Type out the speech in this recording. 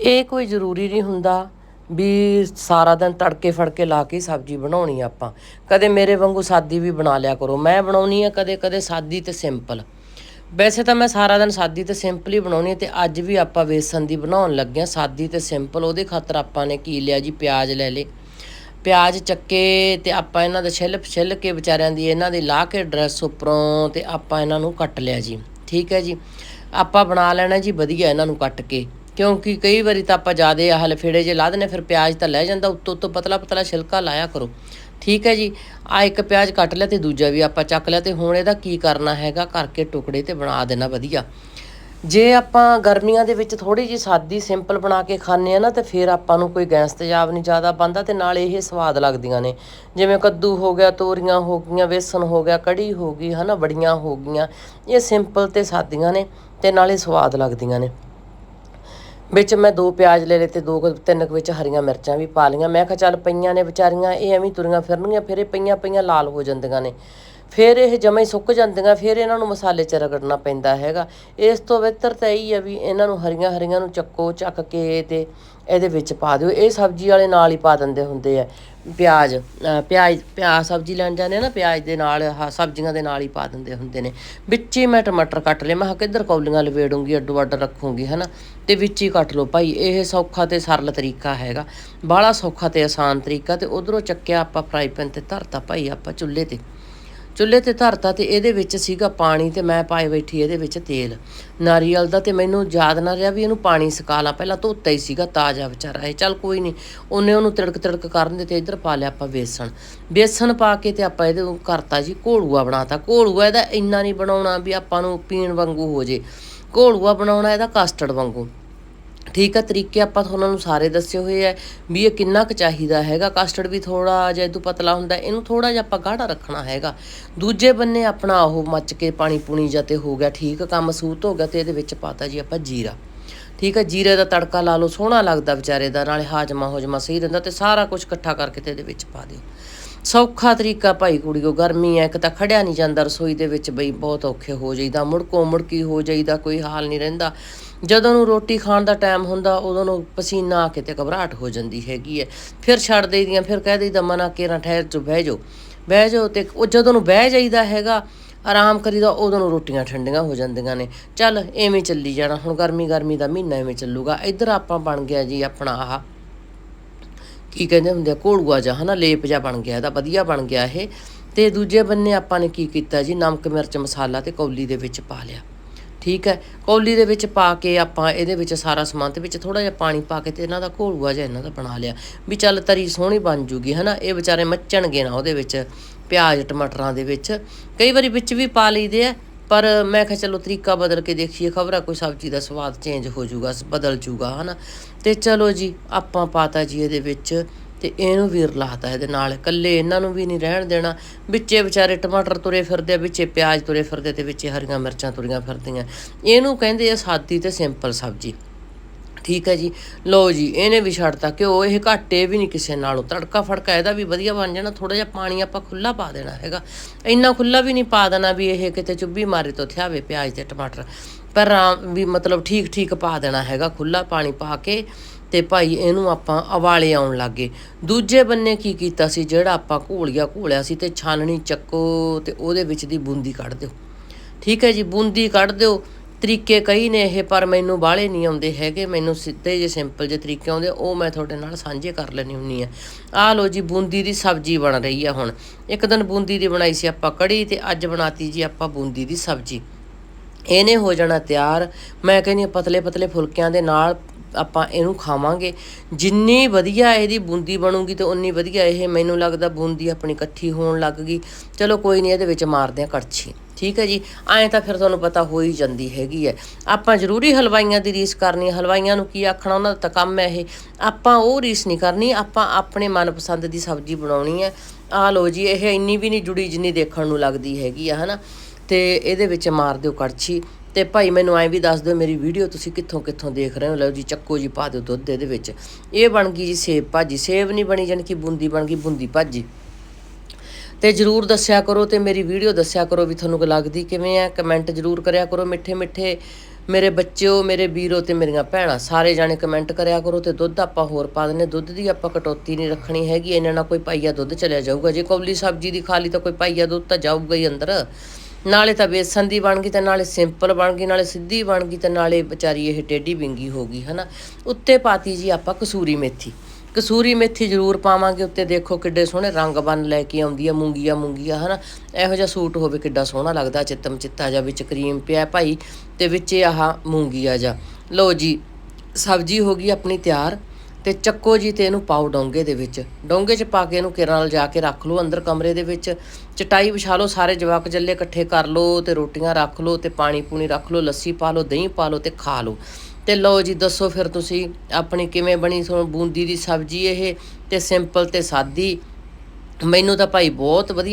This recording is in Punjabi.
ਇਹ ਕੋਈ ਜ਼ਰੂਰੀ ਨਹੀਂ ਹੁੰਦਾ ਵੀ ਸਾਰਾ ਦਿਨ ਤੜਕੇ ਫੜਕੇ ਲਾ ਕੇ ਸਬਜ਼ੀ ਬਣਾਉਣੀ ਆਪਾਂ। ਕਦੇ ਮੇਰੇ ਵਾਂਗੂ ਸਾਦੀ ਵੀ ਬਣਾ ਲਿਆ ਕਰੋ। ਮੈਂ ਬਣਾਉਣੀ ਆ, ਕਦੇ ਕਦੇ ਸਾਦੀ ਤੇ ਸਿੰਪਲ। ਵੈਸੇ ਤਾਂ ਮੈਂ ਸਾਰਾ ਦਿਨ ਸਾਦੀ ਤੇ ਸਿੰਪਲ ਹੀ ਬਣਾਉਣੀ ਆ ਤੇ ਅੱਜ ਵੀ ਆਪਾਂ ਵੇਸਣ ਦੀ ਬਣਾਉਣ ਲੱਗੇ ਆ। ਸਾਦੀ ਤੇ ਸਿੰਪਲ, ਉਹਦੇ ਖਾਤਰ ਆਪਾਂ ਨੇ ਕੀ ਲਿਆ ਜੀ? ਪਿਆਜ਼ ਲੈ ਲੇ ਪਿਆਜ਼ ਚੱਕੇ ਤੇ ਆਪਾਂ ਇਹਨਾਂ ਦਾ ਛਿੱਲ ਛਿੱਲ ਕੇ ਵਿਚਾਰਿਆਂ ਦੀ ਇਹਨਾਂ ਦੀ ਲਾ ਕੇ ਡਰੈਸ ਉੱਪਰੋਂ ਤੇ ਆਪਾਂ ਇਹਨਾਂ ਨੂੰ ਕੱਟ ਲਿਆ ਜੀ। ਠੀਕ ਹੈ ਜੀ? ਆਪਾਂ ਬਣਾ ਲੈਣਾ ਜੀ, ਵਧੀਆ ਇਹਨਾਂ ਨੂੰ ਕੱਟ ਕੇ। ਕਿਉਂਕਿ ਕਈ ਵਾਰੀ ਤਾਂ ਆਪਾਂ ਜਿਆਦੇ ਆਹ ਲਫੇੜੇ ਜੇ ਲਾ ਦਿੰਦੇ ਫਿਰ ਪਿਆਜ਼ ਤਾਂ ਲੈ ਜਾਂਦਾ, ਉੱਤੋਂ ਉੱਤੋਂ ਪਤਲਾ ਪਤਲਾ ਛਿਲਕਾ ਲਾਇਆ ਕਰੋ। ਠੀਕ ਹੈ ਜੀ ਆ ਇੱਕ ਪਿਆਜ਼ ਕੱਟ ਲਿਆ ਤੇ ਦੂਜਾ ਵੀ ਆਪਾਂ ਚੱਕ ਲਿਆ ਤੇ ਹੁਣ ਇਹਦਾ ਕੀ ਕਰਨਾ ਹੈਗਾ, ਕਰਕੇ ਟੁਕੜੇ ਤੇ ਬਣਾ ਦੇਣਾ ਵਧੀਆ। ਜੇ ਆਪਾਂ ਗਰਮੀਆਂ ਦੇ ਵਿੱਚ ਥੋੜੀ ਜੀ ਸਾਦੀ ਸਿੰਪਲ ਬਣਾ ਕੇ ਖਾਂਦੇ ਆ ਨਾ, ਤੇ ਫਿਰ ਆਪਾਂ ਨੂੰ ਕੋਈ ਗੈਸ ਤੇਜ਼ਾਬ ਨਹੀਂ ਜ਼ਿਆਦਾ ਬੰਦਾ ਤੇ ਨਾਲ ਇਹ ਸਵਾਦ ਲੱਗਦੀਆਂ ਨੇ। ਜਿਵੇਂ ਕੱਦੂ ਹੋ ਗਿਆ, ਤੋਰੀਆਂ ਹੋ ਗਈਆਂ, ਵੇਸਣ ਹੋ ਗਿਆ, ਕੜੀ ਹੋ ਗਈ, ਹਨਾ ਬੜੀਆਂ ਹੋ ਗਈਆਂ, ਇਹ ਸਿੰਪਲ ਤੇ ਸਾਦੀਆਂ ਨੇ ਤੇ ਨਾਲੇ ਸਵਾਦ ਲੱਗਦੀਆਂ ਨੇ। ਵਿੱਚ ਮੈਂ ਦੋ ਪਿਆਜ਼ ਲੈ ਲਏ ਤੇ ਦੋ ਕੁ- ਤਿੰਨ ਕੁ ਵਿੱਚ ਹਰੀਆਂ ਮਿਰਚਾਂ ਵੀ ਪਾ ਲਈਆਂ। ਮੈਂ ਕਿਹਾ ਚੱਲ ਪਈਆਂ ਨੇ ਵਿਚਾਰੀਆਂ, ਇਹ ਐਵੇਂ ਹੀ ਤੁਰੀਆਂ ਫਿਰਨਗੀਆਂ, ਫਿਰ ਇਹ ਪਈਆਂ ਪਈਆਂ ਲਾਲ ਹੋ ਜਾਂਦੀਆਂ ਨੇ। ਫਿਰ ਇਹ ਜਮੇ ਸੁੱਕ ਜਾਂਦੀਆਂ, ਫਿਰ ਇਹਨਾਂ ਨੂੰ ਮਸਾਲੇ 'ਚ ਰਗੜਨਾ ਪੈਂਦਾ ਹੈਗਾ। ਇਸ ਤੋਂ ਬਿਹਤਰ ਤਾਂ ਇਹੀ ਆ ਵੀ ਇਹਨਾਂ ਨੂੰ ਹਰੀਆਂ ਹਰੀਆਂ ਨੂੰ ਚੱਕੋ, ਚੱਕ ਕੇ ਤੇ ਇਹਦੇ ਵਿੱਚ ਪਾ ਦਿਓ। ਇਹ ਸਬਜ਼ੀ ਵਾਲੇ ਨਾਲ ਹੀ ਪਾ ਦਿੰਦੇ ਹੁੰਦੇ ਆ। ਪਿਆਜ਼ ਪਿਆਜ਼ ਪਿਆਜ਼ ਸਬਜ਼ੀ ਲੈਣ ਜਾਂਦੇ ਆ ਨਾ, ਪਿਆਜ਼ ਦੇ ਨਾਲ ਆਹ ਸਬਜ਼ੀਆਂ ਦੇ ਨਾਲ ਹੀ ਪਾ ਦਿੰਦੇ ਹੁੰਦੇ ਨੇ। ਵਿੱਚ ਹੀ ਮੈਂ ਟਮਾਟਰ ਕੱਟ ਲਏ। ਮੈਂ ਕਿਹਾ ਕਿੱਧਰ ਕੌਲੀਆਂ ਲਵੇੜੂੰਗੀ, ਅੱਡੋ ਅੱਡ ਰੱਖੂੰਗੀ, ਹਨਾ? ਤੇ ਵਿੱਚ ਹੀ ਕੱਟ ਲਓ। ਭਾਈ, ਇਹ ਸੌਖਾ ਤੇ ਸਰਲ ਤਰੀਕਾ ਹੈਗਾ। ਬਾਹਲਾ ਸੌਖਾ ਤੇ ਆਸਾਨ ਤਰੀਕਾ ਤੇ ਉਧਰੋਂ ਚੱਕਿਆ ਆਪਾਂ ਫਰਾਈ ਪੈਨ ਤੇ ਧਰਤਾ। ਭਾਈ, ਆਪਾਂ ਚੁੱਲ੍ਹੇ ਤੇ ਚੁੱਲ੍ਹੇ ਤੇ ਧਰਤਾ ਤੇ ਇਹਦੇ ਵਿੱਚ ਸੀਗਾ ਪਾਣੀ ਤੇ ਮੈਂ ਪਾਏ ਬੈਠੀ ਇਹਦੇ ਵਿੱਚ ਤੇਲ। ਨਾਰੀਅਲ ਦਾ ਤੇ ਮੈਨੂੰ ਯਾਦ ਨਾ ਰਿਹਾ ਵੀ ਇਹਨੂੰ ਪਾਣੀ ਸੁਕਾ ਲਾ। ਪਹਿਲਾਂ ਧੋਤਾ ਹੀ ਸੀਗਾ, ਤਾਜ਼ਾ ਵਿਚਾਰਾ ਇਹ। ਚੱਲ ਕੋਈ ਨਹੀਂ ਉਹਨੇ ਉਹਨੂੰ ਤਿੜਕ ਤਿੜਕ ਕਰਨ ਦੇ ਤੇ ਇੱਧਰ ਪਾ ਲਿਆ ਆਪਾਂ ਵੇਸਣ ਵੇਸਣ ਪਾ ਕੇ ਤੇ ਆਪਾਂ ਇਹਦੇ ਕਰਤਾ ਜੀ, ਘੋਲੂਆ ਬਣਾਤਾ। ਘੋਲੂਆ ਇਹਦਾ ਇੰਨਾ ਨਹੀਂ ਬਣਾਉਣਾ ਵੀ ਆਪਾਂ ਨੂੰ ਪੀਣ ਵਾਂਗੂ ਹੋ ਜੇ। ਘੋਲੂਆ ਬਣਾਉਣਾ ਇਹਦਾ ਕਸਟਰਡ ਵਾਂਗੂ। ਠੀਕ ਆ, ਤਰੀਕੇ ਆਪਾਂ ਤੁਹਾਨੂੰ ਨੂੰ ਸਾਰੇ ਦੱਸੇ ਹੋਏ ਆ ਵੀ ਇਹ ਕਿੰਨਾ ਕੁ ਚਾਹੀਦਾ ਹੈਗਾ। ਕਸਟਰਡ ਵੀ ਥੋੜਾ ਜਿਹਾ ਤੂੰ ਪਤਲਾ ਹੁੰਦਾ, ਇਹਨੂੰ ਥੋੜਾ ਜਿਹਾ ਆਪਾਂ ਗਾੜਾ ਰੱਖਣਾ ਹੈਗਾ। ਦੂਜੇ ਬੰਨੇ ਆਪਣਾ ਉਹ ਮੱਚ ਕੇ ਪਾਣੀ ਪੂਣੀ ਜਾਂ ਤੇ ਹੋ ਗਿਆ, ਠੀਕ ਕੰਮ ਸੂਤ ਹੋ ਗਿਆ ਤੇ ਇਹਦੇ ਵਿੱਚ ਪਾਤਾ ਜੀ ਆਪਾਂ ਜੀਰਾ। ਠੀਕ ਆ, ਜੀਰੇ ਦਾ ਤੜਕਾ ਲਾ ਲਓ, ਸੋਹਣਾ ਲੱਗਦਾ ਵਿਚਾਰੇ ਦਾ, ਨਾਲੇ ਹਾਜਮਾ ਹੋਜਮਾ ਸਹੀ ਰਹਿੰਦਾ ਤੇ ਸਾਰਾ ਕੁਝ ਇਕੱਠਾ ਕਰਕੇ ਤੇ ਇਹਦੇ ਵਿੱਚ ਪਾ ਦਿਓ। ਸੌਖਾ ਤਰੀਕਾ ਭਾਈ ਕੁੜੀਓ ਗਰਮੀ ਐ, ਇੱਕ ਤਾਂ ਖੜਿਆ ਨਹੀਂ ਜਾਂਦਾ ਰਸੋਈ ਦੇ ਵਿੱਚ ਬਈ ਬਹੁਤ ਔਖੇ ਹੋ ਜਾਈਦਾ, ਮੁੜਕੋ ਮੁੜਕੀ ਹੋ ਜਾਈਦਾ, ਕੋਈ ਹਾਲ ਨਹੀਂ ਰਹਿੰਦਾ। ਜਦੋਂ ਨੂੰ ਰੋਟੀ ਖਾਣ ਦਾ ਟਾਈਮ ਹੁੰਦਾ, ਉਦੋਂ ਨੂੰ ਪਸੀਨਾ ਆ ਕੇ ਤੇ ਘਬਰਾਹਟ ਹੋ ਜਾਂਦੀ ਹੈਗੀ ਐ। ਫਿਰ ਛੱਡ ਦੇਈਦੀਆਂ, ਫਿਰ ਕਹਿ ਦੇਈਦਾ ਮਨਾ ਕੇਰਾ ਠਹਿਰ ਚ, ਬਹਿ ਜਾਓ। ਬਹਿ ਜਾਓ ਤੇ ਉਹ ਜਦੋਂ ਨੂੰ ਬਹਿ ਜਾਈਦਾ ਹੈਗਾ, ਆਰਾਮ ਕਰੀਦਾ ਉਦੋਂ ਨੂੰ ਰੋਟੀਆਂ ਠੰਡੀਆਂ ਹੋ ਜਾਂਦੀਆਂ ਨੇ। ਚੱਲ ਐਵੇਂ ਚੱਲੀ ਜਾਣਾ, ਹੁਣ ਗਰਮੀ ਗਰਮੀ ਦਾ ਮਹੀਨਾ ਐਵੇਂ ਚੱਲੂਗਾ, ਇੱਧਰ ਆਪਾਂ ਬਣ ਗਿਆ ਜੀ ਆਪਣਾ ਆਹ ਕੀ ਕਹਿੰਦੇ ਹੁੰਦੇ ਆ, ਘੋੜੂਆ ਜਾਂ ਹਨਾ, ਲੇਪ ਜਾਂ ਬਣ ਗਿਆ, ਇਹਦਾ ਵਧੀਆ ਬਣ ਗਿਆ ਇਹ। ਤੇ ਦੂਜੇ ਬੰਨੇ ਆਪਾਂ ਨੇ ਕੀ ਕੀਤਾ ਜੀ, ਨਮਕ, ਮਿਰਚ, ਮਸਾਲਾ ਤੇ ਕੌਲੀ ਦੇ ਵਿੱਚ ਪਾ ਲਿਆ। ਠੀਕ ਹੈ, ਕੌਲੀ ਦੇ ਵਿੱਚ ਪਾ ਕੇ ਆਪਾਂ ਇਹਦੇ ਵਿੱਚ ਸਾਰਾ ਸਮਾਨ ਤੇ ਵਿੱਚ ਥੋੜਾ ਜਿਹਾ ਪਾਣੀ ਪਾ ਕੇ ਤੇ ਇਹਨਾਂ ਦਾ ਘੋਲੂਆ ਜਿਹਾ ਇਹਨਾਂ ਦਾ ਬਣਾ ਲਿਆ। ਵੀ ਚੱਲ ਤਰੀ ਸੋਹਣੀ ਬਣ ਜੂਗੀ, ਹਨਾ, ਇਹ ਵਿਚਾਰੇ ਮੱਚਣਗੇ ਨਾ ਉਹਦੇ ਵਿੱਚ, ਪਿਆਜ਼, ਟਮਾਟਰਾਂ ਦੇ ਵਿੱਚ। ਕਈ ਵਾਰੀ ਵਿੱਚ ਵੀ ਪਾ ਲਈਦੇ ਆ ਪਰ ਮੈਂ ਕਿਹਾ ਚਲੋ ਤਰੀਕਾ ਬਦਲ ਕੇ ਦੇਖੀਏ, ਖਬਰਾ ਕੋਈ ਸਬਜ਼ੀ ਦਾ ਸਵਾਦ ਚੇਂਜ ਹੋ ਜਾਊਗਾ ਬਦਲ ਜਾਊਗਾ, ਹਨਾ। ਤੇ ਚਲੋ ਜੀ, ਆਪਾਂ ਪਾਤਾ ਜੀ ਇਹਦੇ ਵਿੱਚ ਤੇ ਇਹਨੂੰ ਵੀ ਰਲਾਤਾ ਇਹਦੇ ਨਾਲ। ਇਕੱਲੇ ਇਹਨਾਂ ਨੂੰ ਵੀ ਨਹੀਂ ਰਹਿਣ ਦੇਣਾ। ਵਿੱਚੇ ਵਿਚਾਰੇ ਟਮਾਟਰ ਤੁਰੇ ਫਿਰਦੇ ਆ, ਵਿੱਚੇ ਪਿਆਜ਼ ਤੁਰੇ ਫਿਰਦੇ ਤੇ ਵਿੱਚੇ ਹਰੀਆਂ ਮਿਰਚਾਂ ਤੁਰੀਆਂ ਫਿਰਦੀਆਂ। ਇਹਨੂੰ ਕਹਿੰਦੇ ਆ ਸਾਦੀ ਤੇ ਸਿੰਪਲ ਸਬਜ਼ੀ। ਠੀਕ ਹੈ ਜੀ। ਲਓ ਜੀ, ਇਹਨੇ ਵੀ ਛੱਡਤਾ ਘਿਓ, ਇਹ ਘਾਟੇ ਵੀ ਨਹੀਂ ਕਿਸੇ ਨਾਲੋਂ। ਤੜਕਾ ਫੜਕਾ ਇਹਦਾ ਵੀ ਵਧੀਆ ਬਣ ਜਾਣਾ ਥੋੜਾ ਜਿਹਾ ਪਾਣੀ ਆਪਾਂ ਖੁੱਲਾ ਪਾ ਦੇਣਾ ਹੈਗਾ। ਇੰਨਾ ਖੁੱਲਾ ਵੀ ਨਹੀਂ ਪਾ ਦੇਣਾ ਵੀ ਇਹ ਕਿਤੇ ਚੁੱਭੀ ਮਾਰੇ ਤੋਂ ਥਿਆਵੇ ਪਿਆਜ਼ ਤੇ ਟਮਾਟਰ। ਪਰ ਆਮ ਵੀ ਮਤਲਬ ਠੀਕ ਠੀਕ ਪਾ ਦੇਣਾ ਹੈਗਾ ਖੁੱਲਾ ਪਾਣੀ ਪਾ ਕੇ ਤੇ ਭਾਈ ਇਹਨੂੰ ਆਪਾਂ ਉਬਾਲੇ ਆਉਣ ਲੱਗੇ। ਦੂਜੇ ਬੰਨੇ ਕੀ ਕੀਤਾ ਸੀ, ਜਿਹੜਾ ਆਪਾਂ ਘੋਲੀਆ ਘੋਲਿਆ ਸੀ ਤੇ ਛਾਨਣੀ ਚੱਕੋ ਤੇ ਉਹਦੇ ਵਿੱਚ ਦੀ ਬੂੰਦੀ ਕੱਢ ਦਿਓ। ਠੀਕ ਹੈ ਜੀ, ਬੂੰਦੀ ਕੱਢ ਦਿਓ। ਤਰੀਕੇ ਕਈ ਨੇ ਇਹ, ਪਰ ਮੈਨੂੰ ਬਾਹਲੇ ਨਹੀਂ ਆਉਂਦੇ ਹੈਗੇ। ਮੈਨੂੰ ਸਿੱਧੇ ਜੇ ਸਿੰਪਲ ਜੇ ਤਰੀਕੇ ਆਉਂਦੇ, ਉਹ ਮੈਂ ਤੁਹਾਡੇ ਨਾਲ ਸਾਂਝੇ ਕਰ ਲੈਣੀ ਹੁੰਨੀ ਆ ਆਹ ਲੋ ਜੀ, ਬੂੰਦੀ ਦੀ ਸਬਜ਼ੀ ਬਣ ਰਹੀ ਆ ਹੁਣ। ਇੱਕ ਦਿਨ ਬੂੰਦੀ ਦੀ ਬਣਾਈ ਸੀ ਆਪਾਂ ਕੜੀ ਤੇ ਅੱਜ ਬਣਾਤੀ ਜੀ ਆਪਾਂ ਬੂੰਦੀ ਦੀ ਸਬਜ਼ੀ। ਇਹਨੇ ਹੋ ਜਾਣਾ ਤਿਆਰ। ਮੈਂ ਕਹਿੰਦੀ ਹਾਂ ਪਤਲੇ ਪਤਲੇ ਫੁਲਕਿਆਂ ਦੇ ਨਾਲ ਆਪਾਂ ਇਹਨੂੰ ਖਾਵਾਂਗੇ। ਜਿੰਨੀ ਵਧੀਆ ਇਹਦੀ ਬੂੰਦੀ ਬਣੂਗੀ ਤੇ ਉਨੀ ਵਧੀਆ ਇਹ ਮੈਨੂੰ ਲੱਗਦਾ ਬੂੰਦੀ ਆਪਣੀ ਇਕੱਠੀ ਹੋਣ ਲੱਗ ਗਈ। ਚਲੋ ਕੋਈ ਨਹੀਂ ਇਹਦੇ ਵਿੱਚ ਮਾਰਦੇ ਆ ਕੜਛੀ। ਠੀਕ ਹੈ ਜੀ? ਐਂ ਤਾਂ ਫਿਰ ਤੁਹਾਨੂੰ ਪਤਾ ਹੋ ਹੀ ਜਾਂਦੀ ਹੈਗੀ ਹੈ। ਆਪਾਂ ਜ਼ਰੂਰੀ ਹਲਵਾਈਆਂ ਦੀ ਰੀਸ ਕਰਨੀ ਹੈ ਹਲਵਾਈਆਂ ਨੂੰ ਕੀ ਆਖਣਾ, ਉਹਨਾਂ ਦਾ ਤਾਂ ਕੰਮ ਹੈ ਇਹ। ਆਪਾਂ ਉਹ ਰੀਸ ਨਹੀਂ ਕਰਨੀ, ਆਪਾਂ ਆਪਣੇ ਮਨਪਸੰਦ ਦੀ ਸਬਜ਼ੀ ਬਣਾਉਣੀ ਹੈ। ਆ ਲੋ ਜੀ, ਇਹ ਇੰਨੀ ਵੀ ਨਹੀਂ ਜੁੜੀ ਜਿੰਨੀ ਦੇਖਣ ਨੂੰ ਲੱਗਦੀ ਹੈਗੀ ਆ, ਹਨਾ? ਤੇ ਇਹਦੇ ਵਿੱਚ ਮਾਰ ਦਿਓ ਕੜਛੀ। ਤੇ ਭਾਈ ਮੈਨੂੰ ਐਂ ਵੀ ਦੱਸ ਦਿਓ, ਮੇਰੀ ਵੀਡੀਓ ਤੁਸੀਂ ਕਿੱਥੋਂ ਕਿੱਥੋਂ ਦੇਖ ਰਹੇ ਹੋ? ਲਓ ਜੀ, ਚੱਕੋ ਜੀ ਪਾ ਦਿਓ ਦੁੱਧ ਇਹਦੇ ਵਿੱਚ। ਇਹ ਬਣ ਗਈ ਜੀ ਸੇਬ ਭਾਜੀ। ਸੇਬ ਨਹੀਂ ਬਣੀ, ਜਾਣੀ ਕਿ ਬੂੰਦੀ ਬਣ ਗਈ, ਬੂੰਦੀ ਭਾਜੀ। ਤੇ ਜਰੂਰ ਦੱਸਿਆ ਕਰੋ ਤੇ ਮੇਰੀ ਵੀਡੀਓ ਦੱਸਿਆ ਕਰੋ ਵੀ ਤੁਹਾਨੂੰ ਲੱਗਦੀ ਕਿਵੇਂ ਆ। ਕਮੈਂਟ ਜਰੂਰ ਕਰਿਆ ਕਰੋ ਮਿੱਠੇ ਮਿੱਠੇ। ਮੇਰੇ ਬੱਚਿਓ, ਮੇਰੇ ਵੀਰੋ ਤੇ ਮੇਰੀਆਂ ਭੈਣਾਂ, ਸਾਰੇ ਜਾਣੇ ਕਮੈਂਟ ਕਰਿਆ ਕਰੋ ਤੇ ਦੁੱਧ ਆਪਾਂ ਹੋਰ ਪਾ ਦਿੰਨੇ ਦੁੱਧ ਦੀ ਆਪਾਂ ਕਟੌਤੀ ਨਹੀਂ ਰੱਖਣੀ ਹੈਗੀ ਇਹਨਾਂ ਨਾਲ ਕੋਈ ਪਾਈਆ ਦੁੱਧ ਚਲਿਆ ਜਾਊਗਾ। ਜੇ ਕੌਲੀ ਸਬਜ਼ੀ ਦੀ ਖਾ ਲਈ ਤਾਂ ਕੋਈ ਪਾਈਆ ਦੁੱਧ ਤਾਂ ਜਾਊਗਾ ਹੀ ਅੰਦਰ। ਨਾਲੇ ਤਾਂ ਬੇਸਨ ਦੀ ਬਣ ਗਈ ਤੇ ਨਾਲੇ ਸਿੰਪਲ ਬਣ ਗਈ, ਨਾਲੇ ਸਿੱਧੀ ਬਣ ਗਈ ਤੇ ਨਾਲੇ ਵਿਚਾਰੀ ਇਹ ਟੇਢੀ ਵਿੰਗੀ ਹੋ ਗਈ, ਹਨਾ? ਉੱਤੇ ਪਾਤੀ ਜੀ ਆਪਾਂ ਕਸੂਰੀ ਮੇਥੀ। ਕਸੂਰੀ ਮੇਥੀ ਜ਼ਰੂਰ ਪਾਵਾਂਗੇ, ਉੱਤੇ ਦੇਖੋ ਕਿੱਡੇ ਸੋਹਣੇ ਰੰਗ ਬਨ ਲੈ ਕੇ ਆਉਂਦੀ ਆ, ਮੂੰਗੀਆ, ਮੂੰਗੀਆਂ, ਹਨਾ? ਇਹੋ ਜਿਹਾ ਸੂਟ ਹੋਵੇ ਕਿੱਡਾ ਸੋਹਣਾ ਲੱਗਦਾ, ਚਿੱਤਮ ਚਿੱਤਾ ਜਾ ਵਿੱਚ ਕਰੀਮ ਪਿਆ ਭਾਈ ਤੇ ਵਿੱਚ ਆਹ ਮੂੰਗੀਆ ਜਾ ਲਓ ਜੀ, ਸਬਜ਼ੀ ਹੋ ਗਈ ਆਪਣੀ ਤਿਆਰ। ਤੇ ਚੱਕੋ ਜੀ ਤੇ ਇਹਨੂੰ ਪਾਓ ਡੋਂਗੇ ਦੇ ਵਿੱਚ। ਡੋਂਗੇ 'ਚ ਪਾ ਕੇ ਇਹਨੂੰ ਕਿਰਾਂ ਨਾਲ ਜਾ ਕੇ ਰੱਖ ਲਓ ਅੰਦਰ ਕਮਰੇ ਦੇ ਵਿੱਚ। ਚਟਾਈ ਵਿਛਾ ਲਓ, ਸਾਰੇ ਜਵਾਕ ਜੱਲੇ ਇਕੱਠੇ ਕਰ ਲਓ ਤੇ ਰੋਟੀਆਂ ਰੱਖ ਲਓ ਤੇ ਪਾਣੀ ਪੂਣੀ ਰੱਖ ਲਓ, ਲੱਸੀ ਪਾ ਲਓ, ਦਹੀਂ ਪਾ ਲਓ ਤੇ ਖਾ ਲਓ। ਤੇ ਲਓ ਜੀ, ਦੱਸੋ ਫਿਰ ਤੁਸੀਂ ਆਪਣੀ ਕਿਵੇਂ ਬਣੀ ਤੁਹਾਨੂੰ ਬੂੰਦੀ ਦੀ ਸਬਜ਼ੀ ਇਹ? ਤੇ ਸਿੰਪਲ ਤੇ ਸਾਦੀ। ਮੈਨੂੰ ਤਾਂ ਭਾਈ ਬਹੁਤ ਵਧੀਆ